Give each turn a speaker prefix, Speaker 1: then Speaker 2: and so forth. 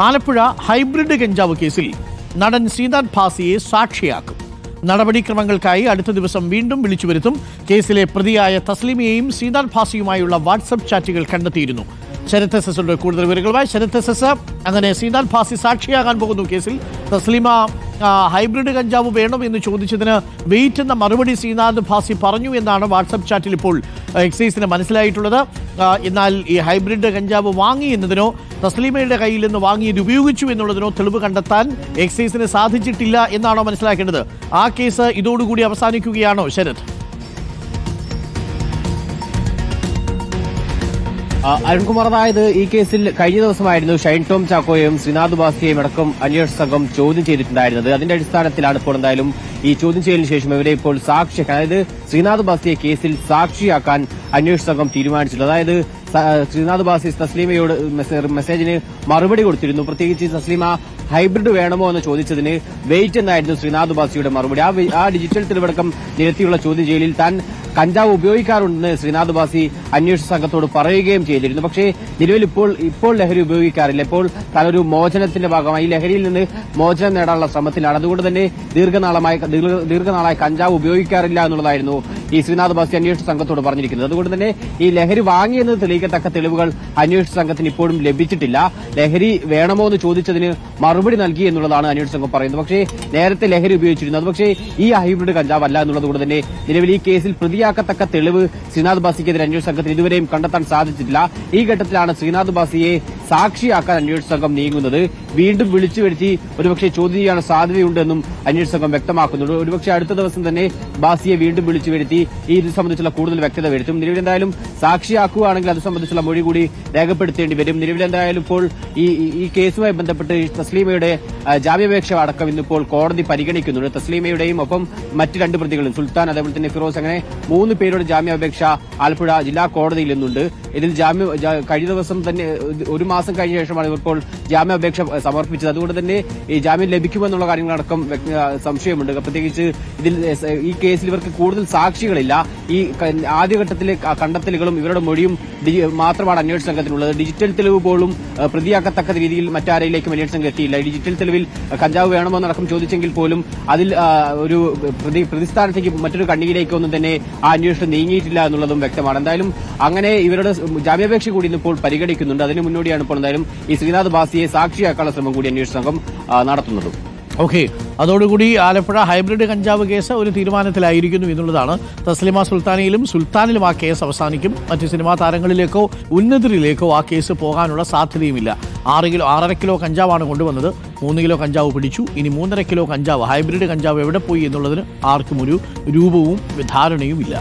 Speaker 1: Alappuzha hybrid കഞ്ചാവ് കേസിൽ നടൻ ശ്രീനാഥ് ഭാസിയെ സാക്ഷിയാക്കും. നടപടിക്രമങ്ങൾക്കായി അടുത്ത ദിവസം വീണ്ടും വിളിച്ചു വരുത്തും കേസിലെ പ്രതിയായ തസ്ലിമയെയും ശ്രീനാഥ് ഭാസിയുമായുള്ള വാട്സപ്പ് ചാറ്റുകൾ കണ്ടെത്തിയിരുന്നു. ശരത് എസ് എസുണ്ട് കൂടുതൽ വിവരങ്ങളുമായി ശരത് എസ് എസ് അങ്ങനെ ശ്രീനാഥ് ഭാസി സാക്ഷിയാകാൻ പോകുന്നു കേസിൽ. തസ്ലിമ ഹൈബ്രിഡ് കഞ്ചാവ് വേണം എന്ന് ചോദിച്ചതിന് വെയിറ്റ് എന്ന മറുപടി ശ്രീനാഥ് ഭാസി പറഞ്ഞു എന്നാണ് വാട്സപ്പ് ചാറ്റിൽ ഇപ്പോൾ എക്സൈസിന് മനസ്സിലായിട്ടുള്ളത്. എന്നാൽ ഈ ഹൈബ്രിഡ് കഞ്ചാവ് വാങ്ങി എന്നതിനോ തസ്ലീമയുടെ കയ്യിൽ നിന്ന് വാങ്ങി ഇത് ഉപയോഗിച്ചു എന്നുള്ളതിനോ തെളിവ് കണ്ടെത്താൻ എക്സൈസിന് സാധിച്ചിട്ടില്ല എന്നാണോ മനസ്സിലാക്കേണ്ടത്? ആ കേസ് ഇതോടുകൂടി അവസാനിക്കുകയാണോ ശരത്?
Speaker 2: അരുൺകുമാർ അതായത് ഈ കേസിൽ കഴിഞ്ഞ ദിവസമായിരുന്നു ഷൈൻ ടോം ചാക്കോയും ശ്രീനാഥ് ബാസിയെയും അടക്കം അന്വേഷണ സംഘം ചോദ്യം ചെയ്തിട്ടുണ്ടായിരുന്നത്. അതിന്റെ അടിസ്ഥാനത്തിലാണ് ഇപ്പോൾ എന്തായാലും ഈ ചോദ്യം ചെയ്യലിന് ശേഷം ഇവരെ ഇപ്പോൾ സാക്ഷി അതായത് ശ്രീനാഥ് ബാസിയെ കേസിൽ സാക്ഷിയാക്കാൻ അന്വേഷണ സംഘം തീരുമാനിച്ചിട്ടുള്ളത്. അതായത് ശ്രീനാഥ് ബാസി തസ്ലീമയോട് മെസ്സേജിന് മറുപടി കൊടുത്തിരുന്നു. പ്രത്യേകിച്ച് തസ്ലീമ ഹൈബ്രിഡ് വേണമോ എന്ന് ചോദിച്ചതിന് വെയിറ്റ് എന്നായിരുന്നു ശ്രീനാഥ് ബാസിയുടെ മറുപടി. ആ ഡിജിറ്റൽ തെളിവടക്കം നിരത്തിയുള്ള ചോദ്യം ചെയ്യലിൽ താൻ കഞ്ചാവ് ഉപയോഗിക്കാറുണ്ടെന്ന് ശ്രീനാഥ് ബാസി അന്വേഷണ സംഘത്തോട് പറയുകയും ചെയ്തിരുന്നു. പക്ഷേ നിലവിൽ ഇപ്പോൾ ഇപ്പോൾ ലഹരി ഉപയോഗിക്കാറില്ല. ഇപ്പോൾ തലൊരു മോചനത്തിന്റെ ഭാഗമായി ലഹരിയിൽ നിന്ന് മോചനം നേടാനുള്ള ശ്രമത്തിലാണ്. അതുകൊണ്ട് തന്നെ ദീർഘനാളമായി ദീർഘനാളായി കഞ്ചാവ് ഉപയോഗിക്കാറില്ല എന്നുള്ളതായിരുന്നു ഈ ശ്രീനാഥ് ബാസി അന്വേഷണ സംഘത്തോട് പറഞ്ഞിരിക്കുന്നത്. അതുകൊണ്ട് തന്നെ ഈ ലഹരി വാങ്ങിയെന്ന് തെളിയിക്കത്തക്ക തെളിവുകൾ അന്വേഷണ സംഘത്തിന് ഇപ്പോഴും ലഭിച്ചിട്ടില്ല. ലഹരി വേണമോ എന്ന് ചോദിച്ചതിന് മറുപടി നൽകി എന്നുള്ളതാണ് അന്വേഷണ സംഘം പറയുന്നത്. പക്ഷേ നേരത്തെ ലഹരി ഉപയോഗിച്ചിരുന്നു. പക്ഷേ ഈ ഹൈബ്രിഡ് കഞ്ചാവ് അല്ല എന്നുള്ളതുകൊണ്ട് തന്നെ നിലവിൽ ഈ കേസിൽ പ്രതിയാക്കത്തക്ക തെളിവ് ശ്രീനാഥ് ബാസിക്കെതിരെ അന്വേഷണ സംഘത്തിന് ഇതുവരെയും കണ്ടെത്താൻ സാധിച്ചിട്ടില്ല. ഈ ഘട്ടത്തിലാണ് ശ്രീനാഥ് ബാസിയെ സാക്ഷിയാക്കാൻ അന്വേഷണ സംഘം നീങ്ങുന്നത്. വീണ്ടും വിളിച്ചു വരുത്തി ഒരുപക്ഷെ ചോദ്യം ചെയ്യാൻ സാധ്യതയുണ്ടെന്നും അന്വേഷണ സംഘം വ്യക്തമാക്കുന്നുണ്ട്. ഒരുപക്ഷെ അടുത്ത ദിവസം തന്നെ ബാസിയെ വീണ്ടും വിളിച്ചു വരുത്തി ഈ ഇത് സംബന്ധിച്ചുള്ള കൂടുതൽ വ്യക്തത വരുത്തും. നിലവിലെന്തായാലും സാക്ഷിയാക്കുകയാണെങ്കിൽ അത് സംബന്ധിച്ചുള്ള മൊഴി കൂടി രേഖപ്പെടുത്തേണ്ടി വരും. നിലവിലെന്തായാലും ഇപ്പോൾ ഈ ഈ- കേസുമായി ബന്ധപ്പെട്ട് തസ്ലീമയുടെ ജാമ്യാപേക്ഷ അടക്കം ഇന്നിപ്പോൾ കോടതി പരിഗണിക്കുന്നുണ്ട്. തസ്ലീമയുടെയും ഒപ്പം മറ്റ് രണ്ട് പ്രതികളും സുൽത്താൻ അതേപോലെ തന്നെ ഫിറോസ് അങ്ങനെ മൂന്ന് പേരുടെ ജാമ്യാപേക്ഷ ആലപ്പുഴ ജില്ലാ കോടതിയിൽ നിന്നുണ്ട്. ഇതിൽ ജാമ്യം കഴിഞ്ഞ ദിവസം തന്നെ ഒരു മാസം കഴിഞ്ഞ ശേഷമാണ് ഇവർക്കോൾ ജാമ്യാപേക്ഷ സമർപ്പിച്ചത്. അതുകൊണ്ട് തന്നെ ഈ ജാമ്യം ലഭിക്കുമെന്നുള്ള കാര്യങ്ങളടക്കം സംശയമുണ്ട്. പ്രത്യേകിച്ച് ഇതിൽ ഈ കേസിൽ ഇവർക്ക് കൂടുതൽ സാക്ഷികളില്ല. ഈ ആദ്യഘട്ടത്തിലെ കണ്ടെത്തലുകളും ഇവരുടെ മൊഴിയും മാത്രമാണ് അന്വേഷണ സംഘത്തിനുള്ളത് ഡിജിറ്റൽ തെളിവ് പോലും പ്രതിയാക്കത്തക്ക രീതിയിൽ മറ്റാരയിലേക്കും അന്വേഷണ സംഘം എത്തിയില്ല ഡിജിറ്റൽ തെളിവിൽ കഞ്ചാവ് കഞ്ചാവ് വേണമെന്നടക്കം ചോദിച്ചെങ്കിൽ പോലും അതിൽ ഒരു പ്രതി പ്രതിസ്ഥാനത്തേക്ക് മറ്റൊരു കണ്ണിയിലേക്കോ ഒന്നും തന്നെ ആ അന്വേഷണം നീങ്ങിയിട്ടില്ല എന്നുള്ളതും വ്യക്തമാണ്. എന്തായാലും അങ്ങനെ ഇവരുടെ ജാമ്യാപേക്ഷ കൂടി ഇന്നിപ്പോൾ പരിഗണിക്കുന്നുണ്ട്. അതിന് മുന്നോടിയാണ് ഇപ്പോൾ ഈ ശ്രീനാഥ് ബാസിയെ സാക്ഷിയാക്കാനുള്ള ശ്രമം കൂടി അന്വേഷണ സംഘം നടത്തുന്നത്.
Speaker 1: ഓക്കെ. അതോടുകൂടി ആലപ്പുഴ ഹൈബ്രിഡ് കഞ്ചാവ് കേസ് ഒരു തീരുമാനത്തിലായിരിക്കുന്നു എന്നുള്ളതാണ്. തസ്ലിമ സുൽത്താനയിലും സുൽത്താനിലും ആ കേസ് അവസാനിക്കും. മറ്റ് സിനിമാ താരങ്ങളിലേക്കോ ഉന്നതരിലേക്കോ ആ കേസ് പോകാനുള്ള സാധ്യതയുമില്ല. ആറ് കിലോ ആറര കിലോ കഞ്ചാവാണ് കൊണ്ടുവന്നത്. മൂന്ന് കിലോ കഞ്ചാവ് പിടിച്ചു. ഇനി മൂന്നര കിലോ കഞ്ചാവ് ഹൈബ്രിഡ് കഞ്ചാവ് എവിടെ പോയി എന്നുള്ളതിന് ആർക്കും ഒരു രൂപവും ധാരണയും ഇല്ല